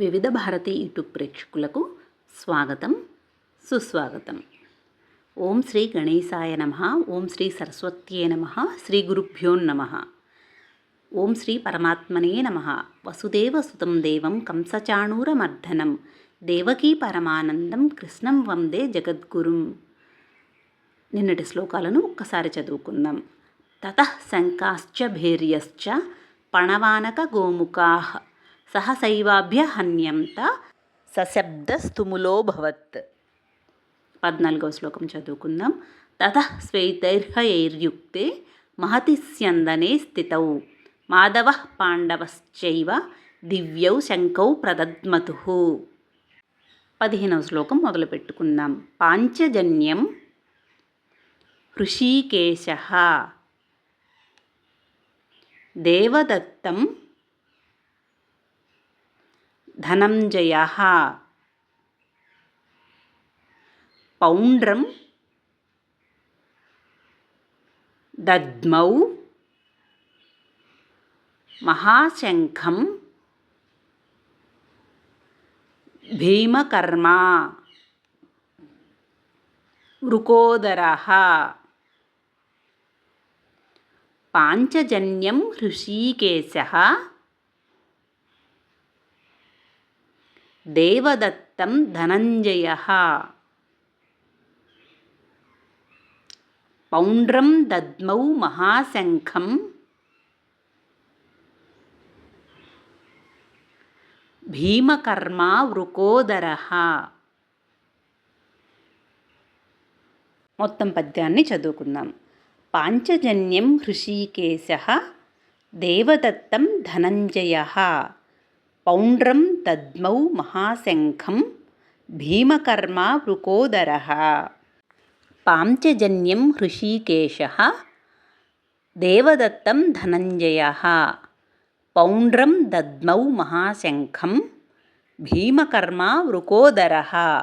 వివిధ భారతి యూట్యూబ్ ప్రేక్షకులకు స్వాగతం సుస్వాగతం. ఓం శ్రీ గణేశాయ నమ ఓం శ్రీ సరస్వత్యే నమ శ్రీ గురుభ్యో నమ. ఓం శ్రీ పరమాత్మనే నమ. వసుదేవసుతం దేవం కంసచాణూరమర్ధనం దేవకీ పరమానందం కృష్ణం వందే జగద్గురుం. నిన్నటి శ్లోకాలను ఒక్కసారి చదువుకుందాం. తత శంకాశ్చ భేర్యశ్చ పణవానక గోముఖా. సహసైవాభ్య హన్యంత సశబ్దస్తుములో భవత్ పద్నాలుగవ శ్లోకం చదువుకుందాం. తత స్వైతైర్హయైర్యుక్తే మహతి స్యందనే స్థితౌ. మాధవ పాండవశ్చైవ దివ్యౌ శంకౌ ప్రదద్మతు. పదిహేనవ శ్లోకం మొదలుపెట్టుకుందాం. పాంచజన్యం హృషీకేశ దేవదత్తం ధనంజయ పౌండ్రం దద్మౌ మహాశంఖం భీమకర్మ వృకోదర పాంచజన్యం హృషీకేశ దేవదత్తం ధనంజయ. పౌండ్రం దద్మౌ మహాశంఖం. భీమకర్మ వృకోదర. మొత్తం పద్యాన్ని చదువుకుందాం. పాంచజన్యం హృషీకేశ దేవదత్తం ధనంజయ. पौण्ड्रं दद्मौ महाशङ्खं भीमकर्मा वृकोदरः। पाञ्चजन्यं हृषीकेशः देवदत्तं धनञ्जयः। पौण्ड्रं दद्मौ महाशङ्खं भीमकर्मा वृकोदरः।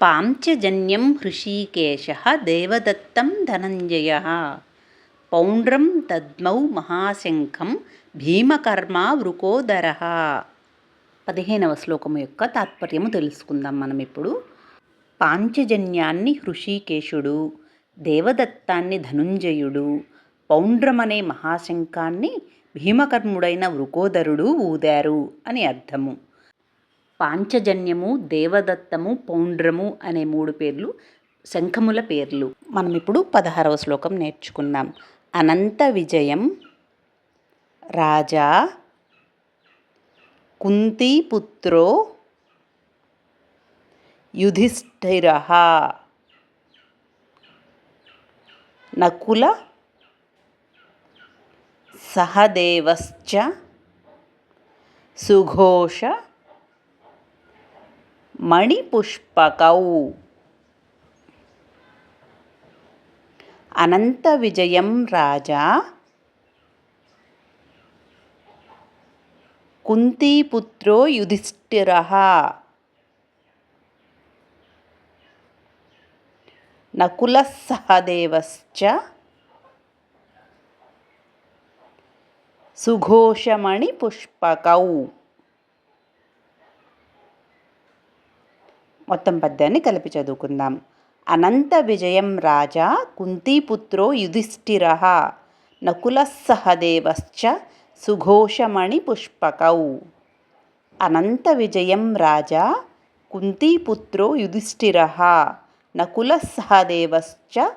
पाञ्चजन्यं हृषीकेशः देवदत्तं धनञ्जयः। पौण्ड्रं दद्मौ महाशङ्खं भीमकर्मा वृकोदरः। పదిహేనవ శ్లోకము యొక్క తాత్పర్యము తెలుసుకుందాం మనం ఇప్పుడు. పాంచజన్యాన్ని హృషికేశుడు దేవదత్తాన్ని ధనుంజయుడు పౌండ్రమనే మహాశంఖాన్ని భీమకర్ముడైన వృకోదరుడు ఊదారు అని అర్థము. పాంచజన్యము దేవదత్తము పౌండ్రము అనే మూడు పేర్లు శంఖముల పేర్లు. మనం ఇప్పుడు పదహారవ శ్లోకం నేర్చుకుందాం. అనంత విజయం రాజా కుంతీపుత్రో యుధిష్ఠిర. నకుల సహదేవశ్చ సుఘోష మణిపుష్పకౌ. అనంత విజయం రాజా కుంతీపుత్రో యుధిష్ఠిర. నకుల సహదేవశ్చ సుఘోషమణి పుష్పకౌ. మొత్తం పద్యాన్ని కలిపి చదువుకుందాం. అనంత విజయం రాజా కుంతీపుత్రో యుధిష్ఠిర. నకుల సహదేవశ్చ సుఘోషమణిపుష్పకౌ. అనంత విజయం రాజా కుంతీపుత్రో యుధిష్ఠిర. నకుల సహదేవశ్చ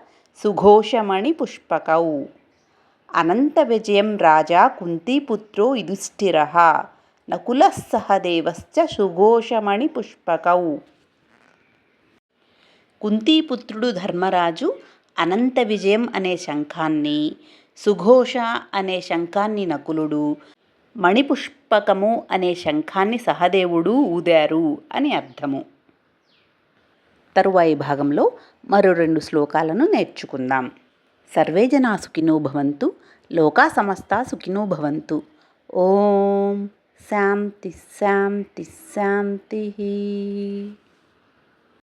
సుఘోషమణిపుష్పకౌ. అనంత విజయం రాజా కుంతీపుత్రో యుధిష్ఠిర. నకుల సహదేవశ్చ సుఘోషమణిపుష్పకౌ. కుంతీపుత్రుడు ధర్మరాజు అనంత విజయం అనే శంఖాన్ని సుఘోష అనే శంఖాన్ని నకులుడు మణిపుష్పకము అనే శంఖాన్ని సహదేవుడు ఊదారు అని అర్థము. తరువాయి భాగంలో మరో రెండు శ్లోకాలను నేర్చుకుందాం. సర్వే జనా సుఖినో భవంతు లోకా సమస్త సుఖినో భవంతు. ఓం శాంతి శాంతి శాంతి.